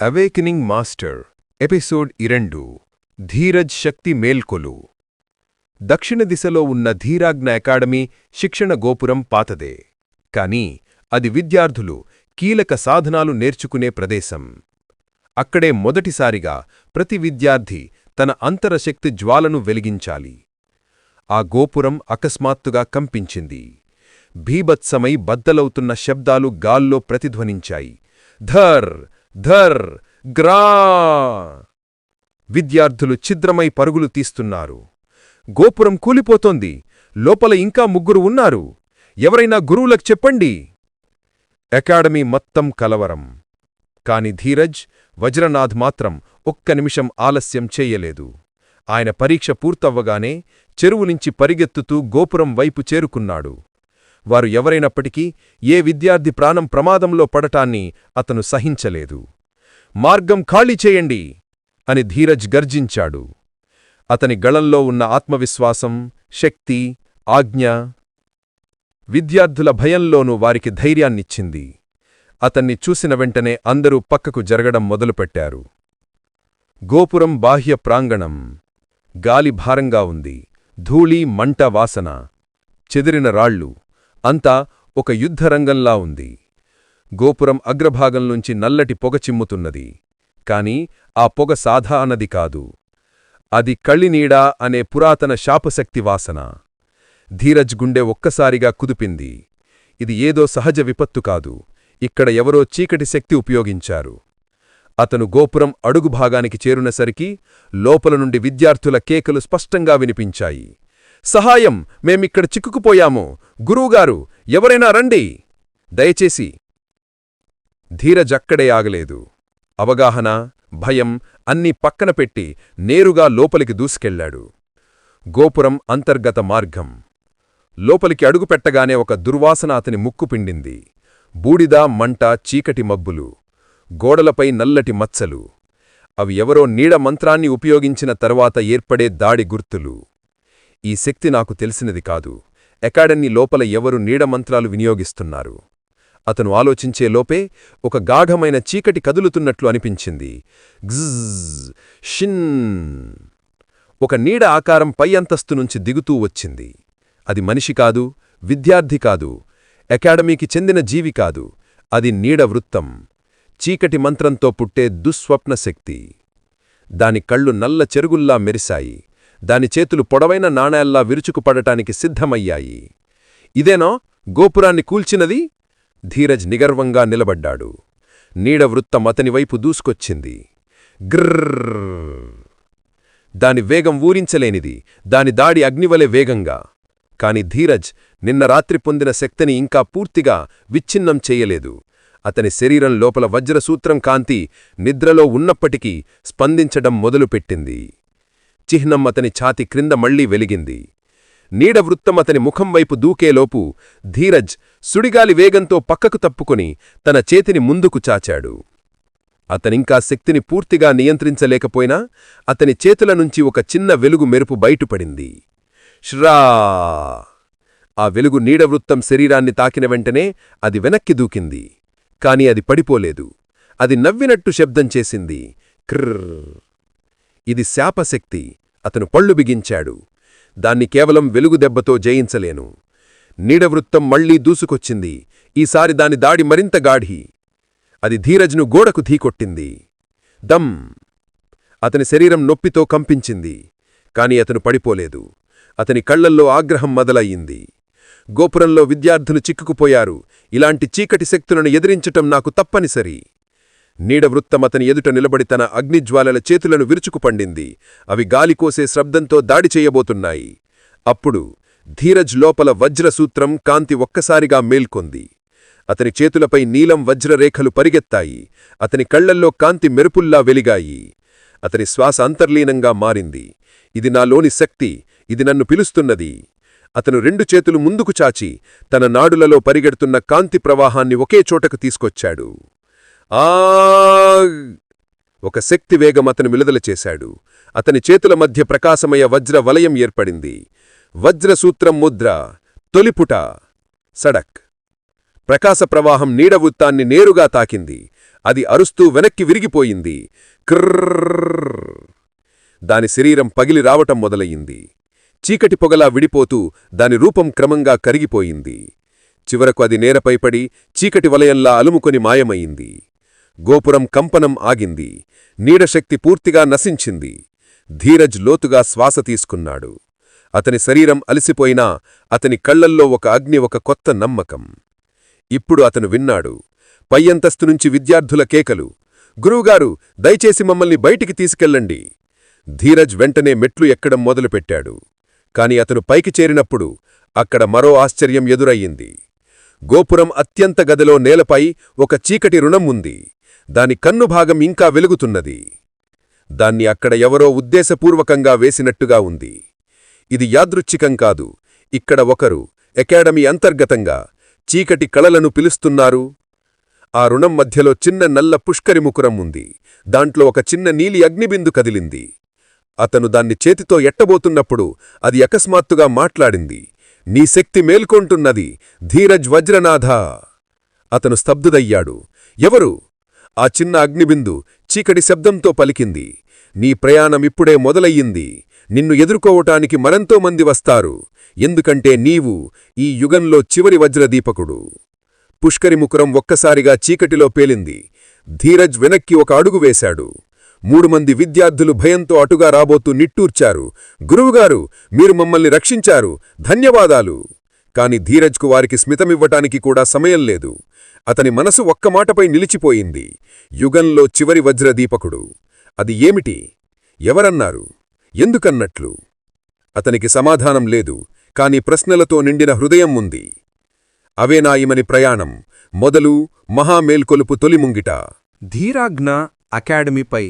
Awakening master episode ఇరండు ధీరజ్ శక్తి మేల్కొలు దక్షిణ దిశలో ఉన్న ధీరాజ్ఞ అకాడమీ శిక్షణ గోపురం పాతదే. కాని అది విద్యార్థులు కీలక సాధనాలు నేర్చుకునే ప్రదేశం. అక్కడే మొదటిసారిగా ప్రతి విద్యార్థి తన అంతరశక్తి జ్వాలను వెలిగించాలి. ఆ గోపురం అకస్మాత్తుగా కంపించింది. భీభత్సమై బద్దలవుతున్న శబ్దాలు గాల్లో ప్రతిధ్వనించాయి. ధర్! ధర్ గ్రా. విద్యార్థులు ఛిద్రమై పరుగులు తీస్తున్నారు. గోపురం కూలిపోతోంది. లోపల ఇంకా ముగ్గురు ఉన్నారు. ఎవరైనా గురువులకు చెప్పండి. అకాడమీ మొత్తం కలవరం. కాని ధీరజ్ వజ్రనాథ్ మాత్రం ఒక్క నిమిషం ఆలస్యం చేయలేదు. ఆయన పరీక్ష పూర్తవ్వగానే చెరువునుంచి పరిగెత్తుతూ గోపురం వైపు చేరుకున్నాడు. వారు ఎవరైనప్పటికీ ఏ విద్యార్థి ప్రాణం ప్రమాదంలో పడటాన్ని అతను సహించలేదు. మార్గం ఖాళీ చేయండి అని ధీరజ్ గర్జించాడు. అతని గళంలో ఉన్న ఆత్మవిశ్వాసం శక్తి ఆజ్ఞ విద్యార్థుల భయంలోనూ వారికి ధైర్యాన్నిచ్చింది. అతన్ని చూసిన వెంటనే అందరూ పక్కకు జరగడం మొదలుపెట్టారు. గోపురం బాహ్య ప్రాంగణం. గాలి భారంగా ఉంది. ధూళి మంట వాసన. చెదిరిన రాళ్ళు. అంతా ఒక యుద్ధరంగంలా ఉంది. గోపురం అగ్రభాగం నుంచి నల్లటి పొగ చిమ్ముతున్నది. కాని ఆ పొగ సాధారణది కాదు. అది కళ్ళినీడా అనే పురాతన శాపశక్తి వాసన. ధీరజ్ గుండె ఒక్కసారిగా కుదిపింది. ఇది ఏదో సహజ విపత్తు కాదు. ఇక్కడ ఎవరో చీకటి శక్తి ఉపయోగించారు. అతను గోపురం అడుగు భాగానికి చేరునసరికి లోపల నుండి విద్యార్థుల కేకలు స్పష్టంగా వినిపించాయి. సహాయం మేమిక్కడ చిక్కుకుపోయాము. గురువుగారు ఎవరైనా రండి. దయచేసి ధీరజక్కడే ఆగలేదు. అవగాహన భయం అన్నీ పక్కన పెట్టి నేరుగా లోపలికి దూసుకెళ్ళాడు గోపురం అంతర్గత మార్గం. లోపలికి అడుగుపెట్టగానే ఒక దుర్వాసన అతని ముక్కు పిండింది. బూడిద మంట చీకటి మబ్బులు. గోడలపై నల్లటి మచ్చలు. అవి ఎవరో నీడ మంత్రాన్ని ఉపయోగించిన తరువాత ఏర్పడే దాడి గుర్తులు. ఈ శక్తి నాకు తెలిసినది కాదు. అకాడమీ లోపల ఎవరు నీడమంత్రాలు వినియోగిస్తున్నారు? అతను ఆలోచించే లోపే ఒక గాఢమైన చీకటి కదులుతున్నట్లు అనిపించింది. గ్జ్ షిన్. ఒక నీడ ఆకారం పై అంతస్తు నుంచి దిగుతూ వచ్చింది. అది మనిషి కాదు విద్యార్థి కాదు అకాడమీకి చెందిన జీవి కాదు అది నీడ వృత్తం. చీకటి మంత్రంతో పుట్టే దుస్వప్న శక్తి. దాని కళ్ళు నల్ల చెరుగుల్లా మెరిశాయి. దాని చేతులు పొడవైన నాణేల్లా విరుచుకుపడటానికి సిద్ధమయ్యాయి. ఇదేనో గోపురాన్ని కూల్చినది? ధీరజ్ నిగర్వంగా నిలబడ్డాడు. నీడ వృత్తం అతనివైపు దూసుకొచ్చింది. గ్రర్ దాని వేగం ఊరించలేనిది. దాని దాడి అగ్నివలె వేగంగా. కాని ధీరజ్ నిన్న రాత్రి పొందిన శక్తిని ఇంకా పూర్తిగా విచ్ఛిన్నం చెయ్యలేదు అతని శరీరం లోపల వజ్రసూత్రం కాంతి నిద్రలో ఉన్నప్పటికీ స్పందించడం మొదలుపెట్టింది. చిహ్నం అతని ఛాతి క్రింద మళ్ళీ వెలిగింది. నీడవృత్తం అతని ముఖం వైపు దూకేలోపు ధీరజ్ సుడిగాలి వేగంతో పక్కకు తప్పుకుని తన చేతిని ముందుకు చాచాడు. అతనింకా శక్తిని పూర్తిగా నియంత్రించలేకపోయినా అతని చేతుల నుంచి ఒక చిన్న వెలుగు మెరుపు బయటపడింది. శ్రా! ఆ వెలుగు నీడవృత్తం శరీరాన్ని తాకిన వెంటనే అది వెనక్కి దూకింది. కాని అది పడిపోలేదు. అది నవ్వినట్టు శబ్దం చేసింది. క్రర్! ఇది శాపశక్తి. అతను పళ్ళు బిగించాడు. దాన్ని కేవలం వెలుగు దెబ్బతో జయించలేను. నీడవృత్తం మళ్ళీ దూసుకొచ్చింది. ఈసారి దాని దాడి మరింత గాఢి. అది ధీరజ్ను గోడకు ధీకొట్టింది దమ్! అతని శరీరం నొప్పితో కంపించింది. కాని అతను పడిపోలేదు. అతని కళ్ళల్లో ఆగ్రహం మొదలయ్యింది. గోపురంలో విద్యార్థులు చిక్కుకుపోయారు. ఇలాంటి చీకటి శక్తులను ఎదిరించటం నాకు తప్పనిసరి. నీడవృత్తం అతని ఎదుట నిలబడి తన అగ్నిజ్వాలల చేతులను విరుచుకుపండింది అవి గాలికోసే శబ్దంతో దాడి చేయబోతున్నాయి. అప్పుడు ధీరజ్ లోపల వజ్రసూత్రం కాంతి ఒక్కసారిగా మేల్కొంది. అతని చేతులపై నీలం వజ్రరేఖలు పరిగెత్తాయి. అతని కళ్ళల్లో కాంతి మెరుపుల్లా వెలిగాయి. అతని శ్వాస అంతర్లీనంగా మారింది. ఇది నాలోని శక్తి. ఇది నన్ను పిలుస్తున్నది. అతను రెండు చేతులు ముందుకు చాచి తన నాడులలో పరిగెడుతున్న కాంతి ప్రవాహాన్ని ఒకే చోటకు తీసుకొచ్చాడు. ఆ ఒక శక్తి వేగం అతను విడుదల చేశాడు. అతని చేతుల మధ్య ప్రకాశమయ వజ్ర వలయం ఏర్పడింది. వజ్రసూత్రం ముద్ర తొలిపుట సడక్. ప్రకాశ ప్రవాహం నీడవృత్తాన్ని నేరుగా తాకింది. అది అరుస్తూ వెనక్కి విరిగిపోయింది. క్రర్ దాని శరీరం పగిలి రావటం మొదలయ్యింది. చీకటి పొగలా విడిపోతూ దాని రూపం క్రమంగా కరిగిపోయింది. చివరకు అది నేరపైపడి చీకటి వలయంలా అలుముకొని మాయమయింది గోపురం కంపనం ఆగింది. నీడశక్తి పూర్తిగా నశించింది. ధీరజ్ లోతుగా శ్వాస తీసుకున్నాడు. అతని శరీరం అలసిపోయినా అతని కళ్ళల్లో ఒక అగ్ని ఒక కొత్త నమ్మకం. ఇప్పుడు అతను విన్నాడు. పై అంతస్తు నుంచి విద్యార్థుల కేకలు. గురువుగారు దయచేసి మమ్మల్ని బయటికి తీసుకెళ్ళండి. ధీరజ్ వెంటనే మెట్లు ఎక్కడం మొదలుపెట్టాడు. కాని అతను పైకి చేరినప్పుడు అక్కడ మరో ఆశ్చర్యం ఎదురయ్యింది. గోపురం అత్యంత గదిలో నేలపై ఒక చీకటి రుణం ఉంది. దాని కన్ను భాగం ఇంకా వెలుగుతున్నది. దాన్ని అక్కడ ఎవరో ఉద్దేశపూర్వకంగా వేసినట్టుగా ఉంది. ఇది యాదృచ్ఛికం కాదు. ఇక్కడ ఒకరు అకాడమీ అంతర్గతంగా చీకటి కళలను పిలుస్తున్నారు. ఆ రుణం మధ్యలో చిన్న నల్ల పుష్కరిముకురం ఉంది. దాంట్లో ఒక చిన్న నీలి అగ్నిబిందు కదిలింది. అతను దాన్ని చేతితో ఎట్టబోతున్నప్పుడు అది అకస్మాత్తుగా మాట్లాడింది. నీ శక్తి మేల్కొంటున్నది ధీరజ్ వజ్రనాథ! అతను స్తబ్దుదయ్యాడు ఎవరు? ఆ చిన్న అగ్నిబిందు చీకటి శబ్దంతో పలికింది. నీ ప్రయాణం ఇప్పుడే మొదలయ్యింది. నిన్ను ఎదుర్కోవటానికి మరెంతో మంది వస్తారు. ఎందుకంటే నీవు ఈ యుగంలో చివరి వజ్రదీపకుడు. పుష్కరిముకురం ఒక్కసారిగా చీకటిలో పేలింది. ధీరజ్ వెనక్కి ఒక అడుగు వేశాడు. మూడు మంది విద్యార్థులు భయంతో అటుగా రాబోతూ నిట్టూర్చారు. గురువుగారు మీరు మమ్మల్ని రక్షించారు. ధన్యవాదాలు. కాని ధీరజ్కు వారికి స్మితమివ్వటానికి కూడా సమయం లేదు. అతని మనసు ఒక్క మాటపై నిలిచిపోయింది. యుగంలో చివరి వజ్రదీపకుడు. అది ఏమిటి? ఎవరన్నారు? ఎందుకన్నట్లు? అతనికి సమాధానం లేదు కాని ప్రశ్నలతో నిండిన హృదయం ఉంది. అవేనాయిమని ప్రయాణం. మొదలు మహామేల్కొలుపు తొలిముంగిట ధీరాజ్ఞ అకాడమీపై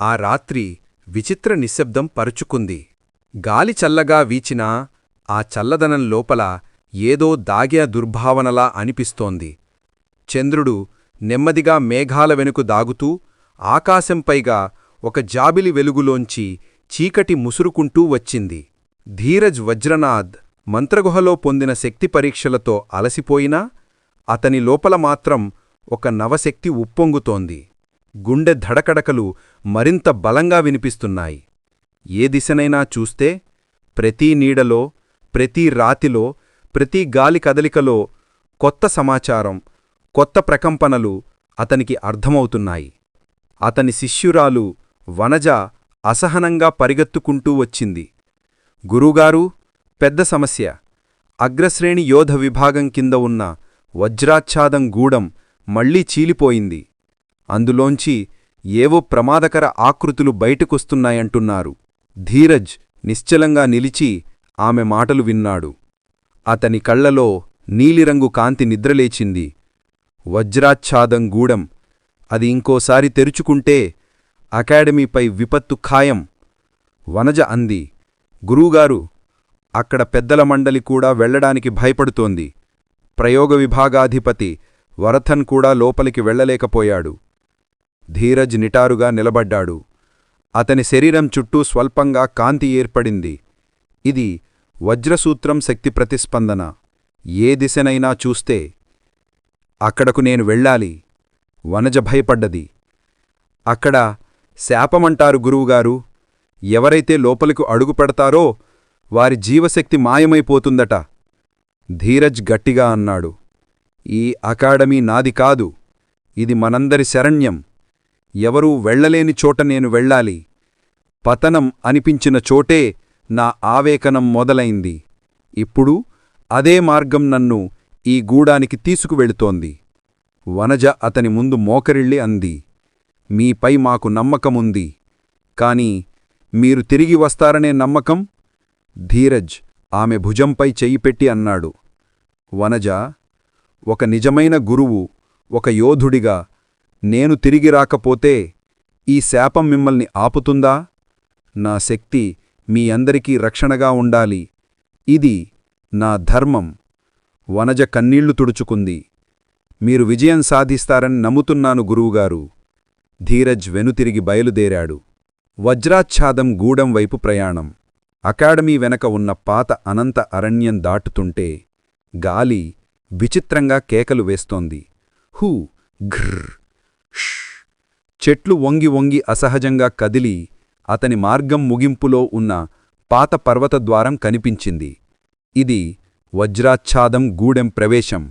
ఆ రాత్రి విచిత్ర నిశ్శబ్దం పరుచుకుంది. గాలి చల్లగా వీచినా ఆ చల్లదనం లోపల ఏదో దాగ్య దుర్భావనలా అనిపిస్తోంది. చంద్రుడు నెమ్మదిగా మేఘాల వెనుకు దాగుతూ ఆకాశంపైగా ఒక జాబిలి వెలుగులోంచి చీకటి ముసురుకుంటూ వచ్చింది. ధీరజ్ వజ్రనాథ్ మంత్రగుహలో పొందిన శక్తి పరీక్షలతో అలసిపోయినా అతని లోపల మాత్రం ఒక నవశక్తి ఉప్పొంగుతోంది. గుండె ధడకడకలు మరింత బలంగా వినిపిస్తున్నాయి. ఏ దిశనైనా చూస్తే ప్రతి నీడలో ప్రతి రాతిలో ప్రతి గాలి కదలికలో కొత్త సమాచారం కొత్త ప్రకంపనలు అతనికి అర్థమవుతున్నాయి. అతని శిష్యురాలు వనజ అసహనంగా పరిగెత్తుకుంటూ వచ్చింది. గురుగారు పెద్ద సమస్య. అగ్రశ్రేణి యోధ విభాగం కింద ఉన్న వజ్రాచ్ఛాదం గూడం మళ్ళీ చీలిపోయింది. అందులోంచి ఏవో ప్రమాదకర ఆకృతులు బయటకొస్తున్నాయంటున్నారు. ధీరజ్ నిశ్చలంగా నిలిచి ఆమె మాటలు విన్నాడు. అతని కళ్ళలో నీలిరంగు కాంతి నిద్రలేచింది. వజ్రాచ్ఛాదం గూడం అది ఇంకోసారి తెరుచుకుంటే అకాడమీపై విపత్తు ఖాయం. వనజ అంది. గురువుగారు అక్కడ పెద్దల మండలి కూడా వెళ్ళడానికి భయపడుతోంది. ప్రయోగ విభాగాధిపతి వరథన్ కూడా లోపలికి వెళ్ళలేకపోయాడు ధీరజ్ నిటారుగా నిలబడ్డాడు. అతని శరీరం చుట్టూ స్వల్పంగా కాంతి ఏర్పడింది. ఇది వజ్రసూత్రం శక్తి ప్రతిస్పందన. ఏ దిశనైనా చూస్తే అక్కడకు నేను వెళ్ళాలి. వనజ భయపడ్డది. అక్కడ శాపమంటారు గురువుగారు ఎవరైతే లోపలికి అడుగు పెడతారో వారి జీవశక్తి మాయమైపోతుందట. ధీరజ్ గట్టిగా అన్నాడు ఈ అకాడమీ నాది కాదు ఇది మనందరి శరణ్యం. ఎవరూ వెళ్ళలేని చోట నేను వెళ్ళాలి. పతనం అనిపించిన చోటే నా ఆవేకనం మొదలైంది. ఇప్పుడు అదే మార్గం నన్ను ఈ గూడానికి తీసుకువెళుతోంది. వనజ అతని ముందు మోకరిళ్ళి అంది మీపై మాకు నమ్మకముంది. కాని మీరు తిరిగి వస్తారనే నమ్మకం? ధీరజ్ ఆమె భుజంపై చెయ్యిపెట్టి అన్నాడు. వనజ ఒక నిజమైన గురువు ఒక యోధుడిగా నేను తిరిగి రాకపోతే ఈ శాపం మిమ్మల్ని ఆపుతుందా? నా శక్తి మీ అందరికీ రక్షణగా ఉండాలి. ఇది నా ధర్మం. వనజ కన్నీళ్ళు తుడుచుకుంది. మీరు విజయం సాధిస్తారని నమ్ముతున్నాను గురువుగారు. ధీరజ్ వెనుతిరిగి బయలుదేరాడు. వజ్రాచ్ఛాదం గూడెం వైపు ప్రయాణం. అకాడమీ వెనక ఉన్న పాత అనంత అరణ్యం దాటుతుంటే గాలి విచిత్రంగా కేకలు వేస్తోంది. హూ ఘ్ర్ చెట్లు వంగి వంగి అసహజంగా కదిలి అతని మార్గం ముగింపులో ఉన్న పాత పర్వతద్వారం కనిపించింది. ఇది వజ్రాచ్ఛాదం గూడెం ప్రవేశం.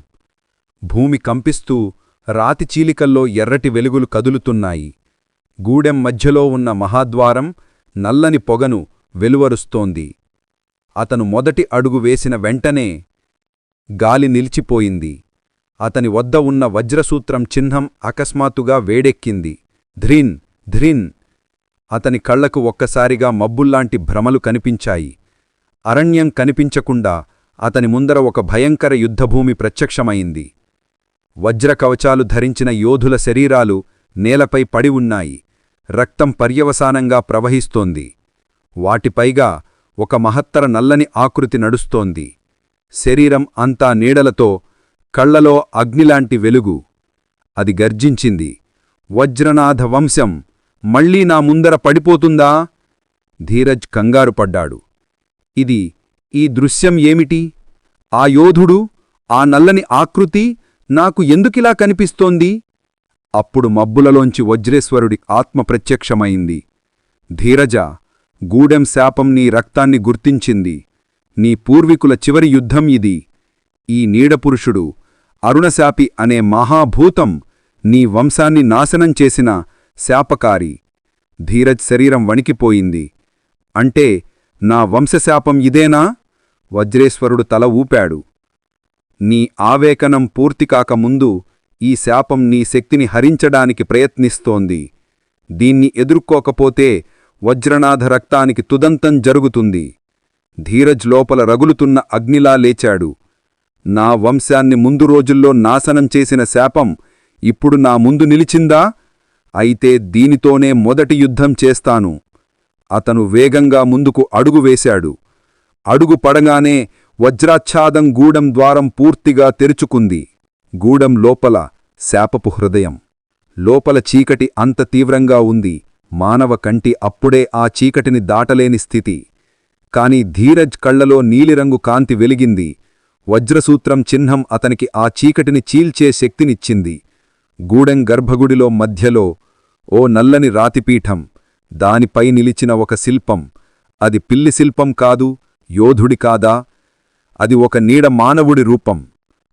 భూమి కంపిస్తూ రాతి చీలికల్లో ఎర్రటి వెలుగులు కదులుతున్నాయి. గూడెం మధ్యలో ఉన్న మహాద్వారం నల్లని పొగను వెలువరుస్తోంది. అతను మొదటి అడుగు వేసిన వెంటనే గాలి నిలిచిపోయింది. అతని వద్ద ఉన్న వజ్రసూత్రం చిహ్నం అకస్మాత్తుగా వేడెక్కింది. ధ్రిన్ ధ్రిన్! అతని కళ్ళకు ఒక్కసారిగా మబ్బుల్లాంటి భ్రమలు కనిపించాయి. అరణ్యం కనిపించకుండా అతని ముందర ఒక భయంకర యుద్ధభూమి ప్రత్యక్షమైంది. వజ్రకవచాలు ధరించిన యోధుల శరీరాలు నేలపై పడి ఉన్నాయి. రక్తం పర్యవసానంగా ప్రవహిస్తోంది. వాటిపైగా ఒక మహత్తర నల్లని ఆకృతి నడుస్తోంది. శరీరం అంతా నీడలతో కళ్ళలో అగ్నిలాంటి వెలుగు. అది గర్జించింది. వజ్రనాథ వంశం మళ్ళీ నా ముందర పడిపోతుందా? ధీరజ్ కంగారు పడ్డాడు ఇది ఈ దృశ్యం ఏమిటి? ఆ యోధుడు ఆ నల్లని ఆకృతి నాకు ఎందుకిలా కనిపిస్తోంది? అప్పుడు మబ్బులలోంచి వజ్రేశ్వరుడి ఆత్మ ప్రత్యక్షమైంది. ధీరజ గూడెం శాపం నీ రక్తాన్ని గుర్తించింది. నీ పూర్వీకుల చివరి యుద్ధం ఇది. ఈ నీడపురుషుడు అరుణశాపి అనే మహాభూతం నీ వంశాన్ని నాశనం చేసిన శాపకారి. ధీరజ్ శరీరం వణికిపోయింది. అంటే నా వంశశాపం ఇదేనా? వజ్రేశ్వరుడు తల ఊపాడు. నీ ఆవేకనం పూర్తికాకముందు ఈ శాపం నీ శక్తిని హరించడానికి ప్రయత్నిస్తోంది. దీన్ని ఎదుర్కోకపోతే వజ్రనాథ రక్తానికి తుదంతం జరుగుతుంది. ధీరజ్ లోపల రగులుతున్న అగ్నిలా లేచాడు. నా వంశాన్ని ముందు రోజుల్లో నాశనం చేసిన శాపం ఇప్పుడు నా ముందు నిలిచిందా? అయితే దీనితోనే మొదటి యుద్ధం చేస్తాను. అతను వేగంగా ముందుకు అడుగు వేశాడు. అడుగు పడగానే వజ్రాచ్ఛాదం గూడెం ద్వారం పూర్తిగా తెరుచుకుంది. గూడెం లోపల శాపపు హృదయం. లోపల చీకటి అంత తీవ్రంగా ఉంది. మానవ కంటి అప్పుడే ఆ చీకటిని దాటలేని స్థితి. కాని ధీరజ్ కళ్ళలో నీలిరంగు కాంతి వెలిగింది. వజ్రసూత్రం చిహ్నం అతనికి ఆ చీకటిని చీల్చే శక్తినిచ్చింది. గూడెం గర్భగుడిలో మధ్యలో ఓ నల్లని రాతిపీఠం దానిపై నిలిచిన ఒక శిల్పం. అది పిల్లి శిల్పం కాదు యోధుడి కాదా? అది ఒక నీడ మానవుడి రూపం.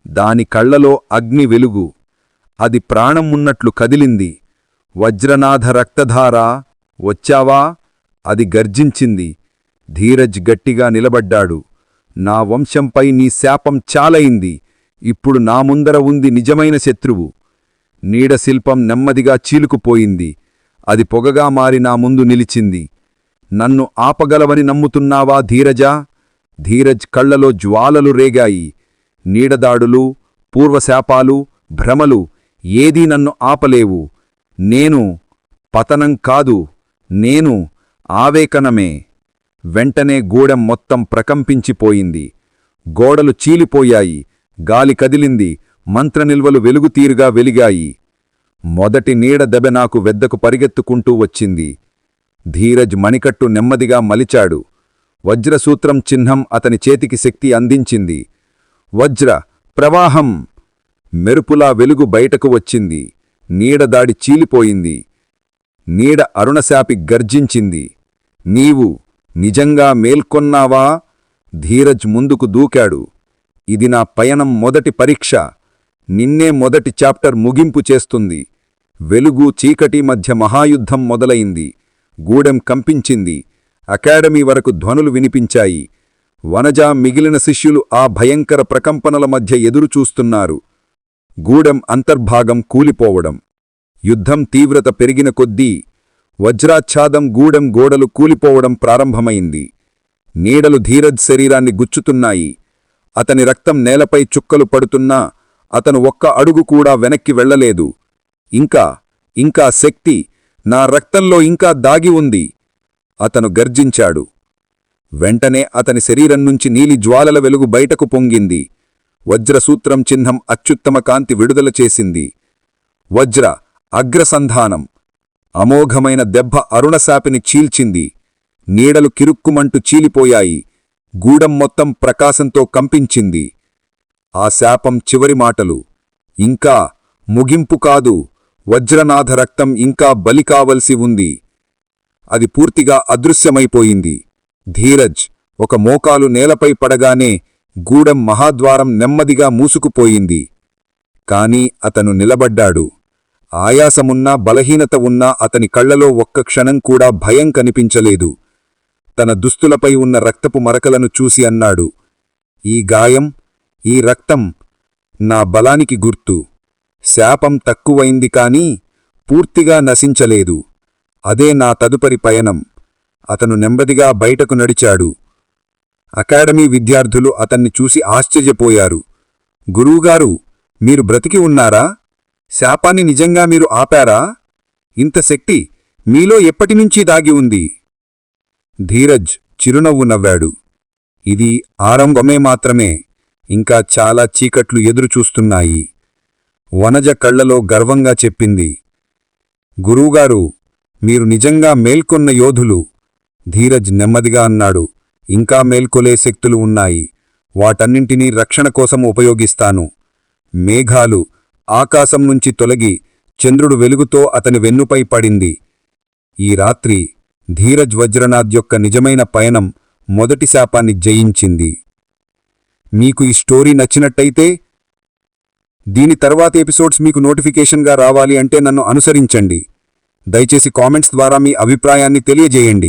దాని కళ్ళలో అగ్ని వెలుగు. అది ప్రాణం ఉన్నట్లు కదిలింది. వజ్రనాథ రక్తధారా వచ్చావా? అది గర్జించింది. ధీరజ్ గట్టిగా నిలబడ్డాడు. నా వంశంపై నీ శాపం చాలయింది ఇప్పుడు నా ముందర ఉంది నిజమైన శత్రువు. నీడశిల్పం నెమ్మదిగా చీలుకుపోయింది. అది పొగగా మారి నా ముందు నిలిచింది. నన్ను ఆపగలవని నమ్ముతున్నావా ధీరజా? ధీరజ్ కళ్ళలో జ్వాలలు రేగాయి. నీడదాడులు పూర్వశాపాలు భ్రమలు ఏదీ నన్ను ఆపలేవు. నేను పతనం కాదు నేను ఆవేకనమే. వెంటనే గూడెం మొత్తం ప్రకంపించిపోయింది. గోడలు చీలిపోయాయి గాలి కదిలింది మంత్రనిల్వలు వెలుగుతీరుగా వెలిగాయి. మొదటి నీడ దెబె నాకు వెద్దకు పరిగెత్తుకుంటూ వచ్చింది. ధీరజ్ మణికట్టు నెమ్మదిగా మలిచాడు. వజ్రసూత్రం చిహ్నం అతని చేతికి శక్తి అందించింది. వజ్ర ప్రవాహం! మెరుపులా వెలుగు బయటకు వచ్చింది. నీడదాడి చీలిపోయింది. నీడ అరుణశాపి గర్జించింది. నీవు నిజంగా మేల్కొన్నావా? ధీరజ్ ముందుకు దూకాడు. ఇది నా పయనం మొదటి పరీక్ష. నిన్నే మొదటి చాప్టర్ ముగింపు చేస్తుంది. వెలుగు చీకటి మధ్య మహాయుద్ధం మొదలైంది. గూడెం కంపించింది. అకాడమీ వరకు ధ్వనులు వినిపించాయి. వనజ మిగిలిన శిష్యులు ఆ భయంకర ప్రకంపనల మధ్య ఎదురుచూస్తున్నారు. గూడెం అంతర్భాగం కూలిపోవడం. యుద్ధం తీవ్రత పెరిగిన కొద్దీ వజ్రాచ్ఛాదం గూడెం గోడలు కూలిపోవడం ప్రారంభమైంది. నీడలు ధీరజ్ శరీరాన్ని గుచ్చుతున్నాయి. అతని రక్తం నేలపై చుక్కలు పడుతున్నా అతను ఒక్క అడుగు కూడా వెనక్కి వెళ్ళలేదు ఇంకా ఇంకా శక్తి నా రక్తంలో ఇంకా దాగి ఉంది. అతను గర్జించాడు. వెంటనే అతని శరీరం నుంచి నీలి జ్వాలల వెలుగు బయటకు పొంగింది. వజ్రసూత్రం చిహ్నం అత్యుత్తమ కాంతి విడుదల చేసింది. వజ్ర అగ్రసంధానం. అమోఘమైన దెబ్బ అరుణశాపిని చీల్చింది. నీడలు కిరుక్కుమంటూ చీలిపోయాయి. గూడం మొత్తం ప్రకాశంతో కంపించింది. ఆ శాపం చివరి మాటలు. ఇంకా ముగింపు కాదు. వజ్రనాథ రక్తం ఇంకా బలి కావలసి ఉంది. అది పూర్తిగా అదృశ్యమైపోయింది. ధీరజ్ ఒక మోకాలు నేలపై పడగానే గూడెం మహాద్వారం నెమ్మదిగా మూసుకుపోయింది. కాని అతను నిలబడ్డాడు. ఆయాసమున్నా బలహీనత ఉన్నా అతని కళ్ళలో ఒక్క క్షణం కూడా భయం కనిపించలేదు. తన దుస్తులపై ఉన్న రక్తపు మరకలను చూసి అన్నాడు. ఈ గాయం ఈ రక్తం నా బలానికి గుర్తు. శాపం తక్కువైంది కాని పూర్తిగా నశించలేదు. అదే నా తదుపరి పయనం. అతను నెమ్మదిగా బయటకు నడిచాడు. అకాడమీ విద్యార్థులు అతన్ని చూసి ఆశ్చర్యపోయారు. గురువుగారు మీరు బ్రతికి ఉన్నారా? శాపాన్ని నిజంగా మీరు ఆపారా? ఇంత శక్తి మీలో ఎప్పటినుంచి దాగి ఉంది? ధీరజ్ చిరునవ్వు నవ్వాడు. ఇది ఆరంభమే మాత్రమే. ఇంకా చాలా చీకట్లు ఎదురుచూస్తున్నాయి. వనజ కళ్ళలో గర్వంగా చెప్పింది. గురువుగారు మీరు నిజంగా మేల్కొన్న యోధులు ధీరజ్ నెమ్మదిగా అన్నాడు. ఇంకా మేల్కొలే శక్తులు ఉన్నాయి. వాటన్నింటినీ రక్షణ కోసం ఉపయోగిస్తాను. మేఘాలు ఆకాశం నుంచి తొలగి చంద్రుడు వెలుగుతో అతని వెన్నుపై పడింది. ఈ రాత్రి ధీరజ్ వజ్రనాథ్ యొక్క నిజమైన పయనం మొదటి శాపాన్ని జయించింది. మీకు ఈ స్టోరీ నచ్చినట్టయితే దీని తర్వాత ఎపిసోడ్స్ మీకు నోటిఫికేషన్గా రావాలి అంటే నన్ను అనుసరించండి. దయచేసి కామెంట్స్ ద్వారా మీ అభిప్రాయాన్ని తెలియజేయండి.